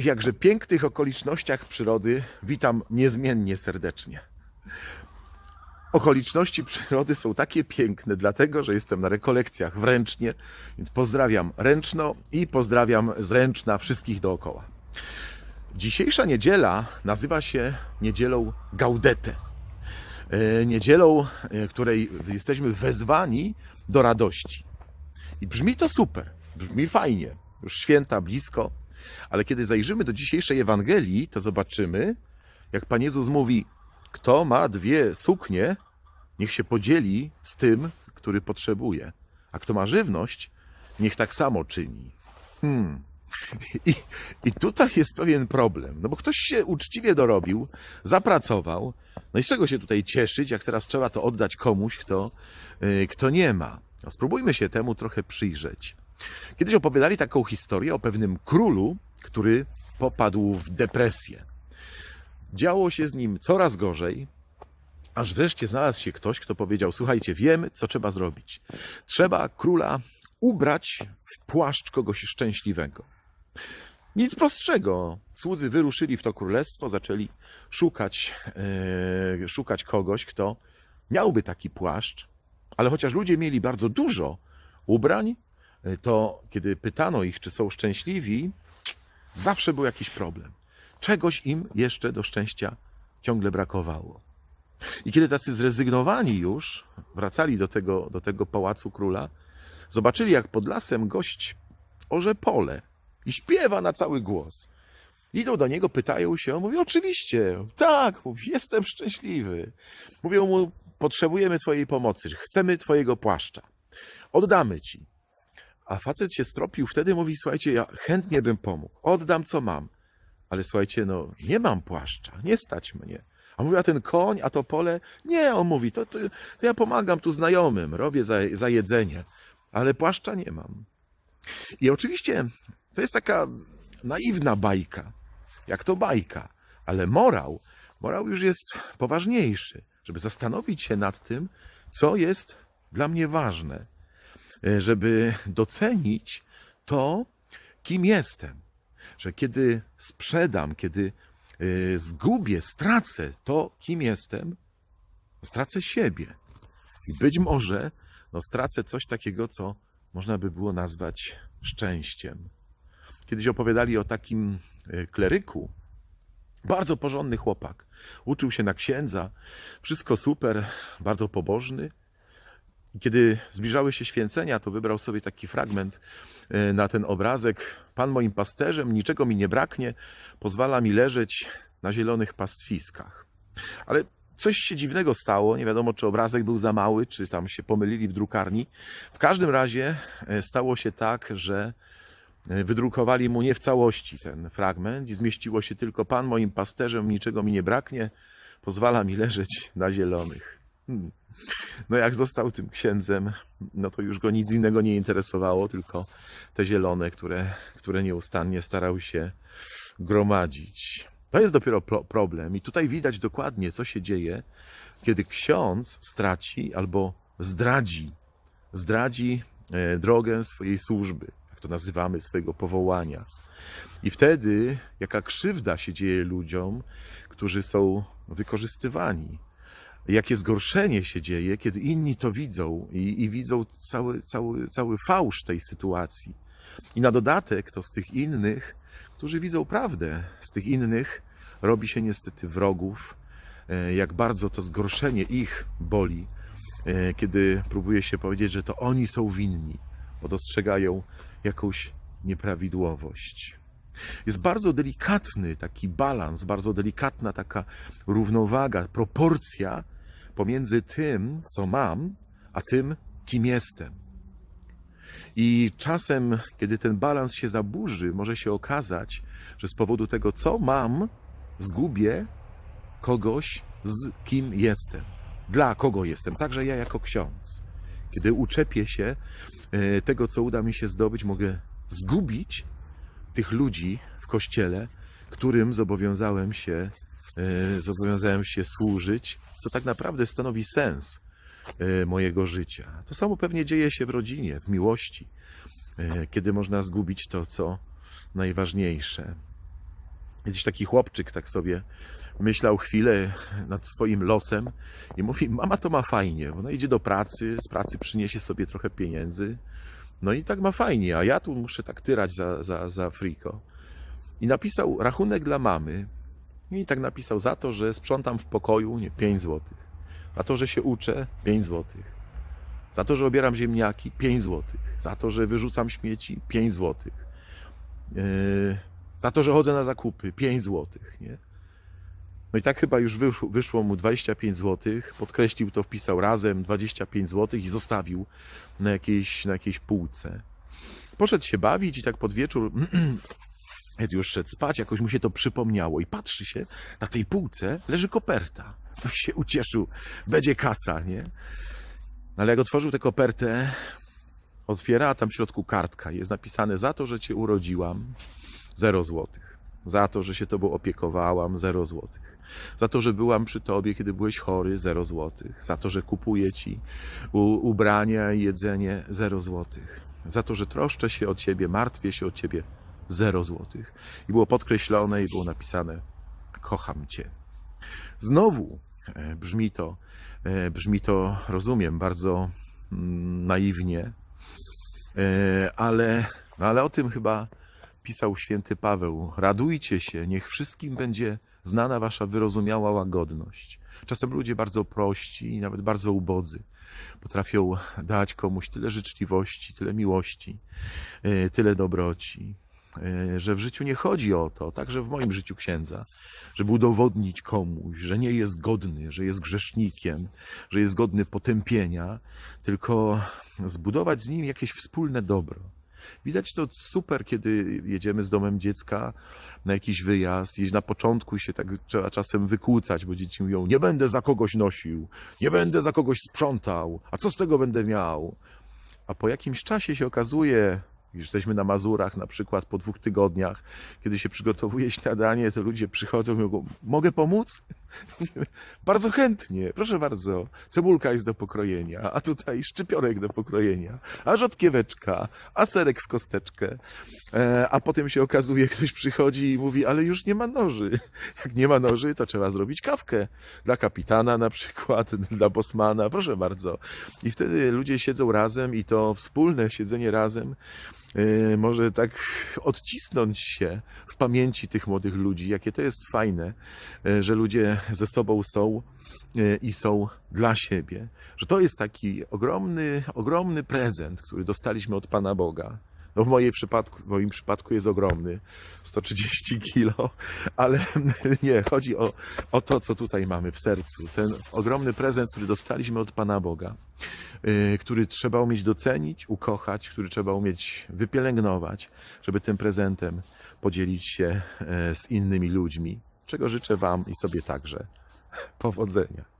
tych jakże pięknych okolicznościach przyrody witam niezmiennie serdecznie. Okoliczności przyrody są takie piękne, dlatego że jestem na rekolekcjach w Ręcznie, więc pozdrawiam Ręczno i pozdrawiam z Ręczna wszystkich dookoła. Dzisiejsza niedziela nazywa się niedzielą Gaudete. Niedzielą, e, której jesteśmy wezwani do radości. I brzmi to super, brzmi fajnie, już święta blisko, ale kiedy zajrzymy do dzisiejszej Ewangelii, to zobaczymy, jak Pan Jezus mówi, kto ma dwie suknie, niech się podzieli z tym, który potrzebuje, a kto ma żywność, niech tak samo czyni. Hmm. I, I tutaj jest pewien problem, no bo ktoś się uczciwie dorobił, zapracował, no i z czego się tutaj cieszyć, jak teraz trzeba to oddać komuś, kto, yy, kto nie ma. No spróbujmy się temu trochę przyjrzeć. Kiedyś opowiadali taką historię o pewnym królu, który popadł w depresję. Działo się z nim coraz gorzej, aż wreszcie znalazł się ktoś, kto powiedział: Słuchajcie, wiemy, co trzeba zrobić. Trzeba króla ubrać w płaszcz kogoś szczęśliwego. Nic prostszego. Słudzy wyruszyli w to królestwo, zaczęli szukać, e, szukać kogoś, kto miałby taki płaszcz, ale chociaż ludzie mieli bardzo dużo ubrań, to kiedy pytano ich, czy są szczęśliwi, zawsze był jakiś problem. Czegoś im jeszcze do szczęścia ciągle brakowało. I kiedy tacy zrezygnowani już wracali do tego, do tego pałacu króla, zobaczyli, jak pod lasem gość orze pole i śpiewa na cały głos. Idą do niego, pytają się, on mówi, oczywiście, tak, mówi, jestem szczęśliwy. Mówią mu, potrzebujemy twojej pomocy, chcemy twojego płaszcza, oddamy ci. A facet się stropił wtedy, mówi, słuchajcie, ja chętnie bym pomógł, oddam co mam, ale słuchajcie, no nie mam płaszcza, nie stać mnie. A mówi, a ten koń, a to pole? Nie, on mówi, to, to, to ja pomagam tu znajomym, robię za, za jedzenie, ale płaszcza nie mam. I oczywiście to jest taka naiwna bajka, jak to bajka, ale morał, morał już jest poważniejszy, żeby zastanowić się nad tym, co jest dla mnie ważne, żeby docenić to, kim jestem. Że kiedy sprzedam, kiedy e, zgubię, stracę to, kim jestem, stracę siebie. I być może no, stracę coś takiego, co można by było nazwać szczęściem. Kiedyś opowiadali o takim e, kleryku, bardzo porządny chłopak. Uczył się na księdza, wszystko super, bardzo pobożny. Kiedy zbliżały się święcenia, to wybrał sobie taki fragment e, na ten obrazek. Pan moim pasterzem, niczego mi nie braknie, pozwala mi leżeć na zielonych pastwiskach. Ale coś się dziwnego stało. Nie wiadomo, czy obrazek był za mały, czy tam się pomylili w drukarni. W każdym razie e, stało się tak, że e, wydrukowali mu nie w całości ten fragment i zmieściło się tylko Pan moim pasterzem, niczego mi nie braknie, pozwala mi leżeć na zielonych. No jak został tym księdzem, no to już go nic innego nie interesowało, tylko te zielone, które, które nieustannie starał się gromadzić. To jest dopiero pro- problem i tutaj widać dokładnie, co się dzieje, kiedy ksiądz straci albo zdradzi, zdradzi e, drogę swojej służby, jak to nazywamy, swojego powołania. I wtedy jaka krzywda się dzieje ludziom, którzy są wykorzystywani. Jakie zgorszenie się dzieje, kiedy inni to widzą i, i widzą cały, cały, cały fałsz tej sytuacji. I na dodatek to z tych innych, którzy widzą prawdę, z tych innych robi się niestety wrogów, e, jak bardzo to zgorszenie ich boli, e, kiedy próbuje się powiedzieć, że to oni są winni, bo dostrzegają jakąś nieprawidłowość. Jest bardzo delikatny taki balans, bardzo delikatna taka równowaga, proporcja pomiędzy tym, co mam, a tym, kim jestem. I czasem, kiedy ten balans się zaburzy, może się okazać, że z powodu tego, co mam, zgubię kogoś, z kim jestem. Dla kogo jestem, także ja jako ksiądz. Kiedy uczepię się e, tego, co uda mi się zdobyć, mogę zgubić tych ludzi w kościele, którym zobowiązałem się, zobowiązałem się służyć, co tak naprawdę stanowi sens e, mojego życia. To samo pewnie dzieje się w rodzinie, w miłości, e, kiedy można zgubić to, co najważniejsze. Jakiś taki chłopczyk tak sobie myślał chwilę nad swoim losem i mówi, mama to ma fajnie, ona idzie do pracy, z pracy przyniesie sobie trochę pieniędzy, no i tak ma fajnie, a ja tu muszę tak tyrać za, za, za friko. I napisał rachunek dla mamy i tak napisał za to, że sprzątam w pokoju, nie, 5 złotych. Za to, że się uczę, 5 złotych. Za to, że obieram ziemniaki, 5 złotych. Za to, że wyrzucam śmieci, 5 złotych. Yy, za to, że chodzę na zakupy, 5 złotych, nie? No i tak chyba już wyszło, wyszło mu 25 zł, podkreślił to, wpisał razem 25 zł i zostawił na jakiejś, na jakiejś półce. Poszedł się bawić i tak pod wieczór, już szedł spać, jakoś mu się to przypomniało i patrzy się, na tej półce leży koperta. I się ucieszył, będzie kasa, nie? No ale jak otworzył tę kopertę, otwiera, a tam w środku kartka. Jest napisane za to, że cię urodziłam, 0 złotych. Za to, że się tobą opiekowałam, 0 złotych. Za to, że byłam przy tobie, kiedy byłeś chory, 0 złotych. Za to, że kupuję ci ubrania i jedzenie, 0 złotych. Za to, że troszczę się o ciebie, martwię się o ciebie, 0 złotych. I było podkreślone i było napisane kocham cię. Znowu e, brzmi to, e, brzmi to, rozumiem, bardzo mm, naiwnie, E, ale, no ale o tym chyba pisał święty Paweł. Radujcie się, niech wszystkim będzie znana wasza wyrozumiała łagodność. Czasem ludzie bardzo prości i nawet bardzo ubodzy potrafią dać komuś tyle życzliwości, tyle miłości, tyle dobroci, że w życiu nie chodzi o to, także w moim życiu księdza, żeby udowodnić komuś, że nie jest godny, że jest grzesznikiem, że jest godny potępienia, tylko zbudować z nim jakieś wspólne dobro. Widać to super, kiedy jedziemy z domem dziecka na jakiś wyjazd i na początku się tak trzeba czasem wykłócać, bo dzieci mówią, nie będę za kogoś nosił, nie będę za kogoś sprzątał, a co z tego będę miał? A po jakimś czasie się okazuje, jesteśmy na Mazurach na przykład po dwóch tygodniach, kiedy się przygotowuje śniadanie, to ludzie przychodzą i mówią, mogę pomóc? bardzo chętnie, proszę bardzo. Cebulka jest do pokrojenia, a tutaj szczypiorek do pokrojenia, a rzodkieweczka, a serek w kosteczkę. E, A potem się okazuje, ktoś przychodzi i mówi, ale już nie ma noży. Jak nie ma noży, to trzeba zrobić kawkę. Dla kapitana na przykład, dla bosmana, proszę bardzo. I wtedy ludzie siedzą razem i to wspólne siedzenie razem może tak odcisnąć się w pamięci tych młodych ludzi, jakie to jest fajne, e, że ludzie ze sobą są e, i są dla siebie. Że to jest taki ogromny, ogromny prezent, który dostaliśmy od Pana Boga. No w, mojej przypadku, w moim przypadku jest ogromny, 130 kilo, ale nie, chodzi o, o to, co tutaj mamy w sercu. Ten ogromny prezent, który dostaliśmy od Pana Boga, yy, który trzeba umieć docenić, ukochać, który trzeba umieć wypielęgnować, żeby tym prezentem podzielić się e, z innymi ludźmi, czego życzę Wam i sobie także. Powodzenia.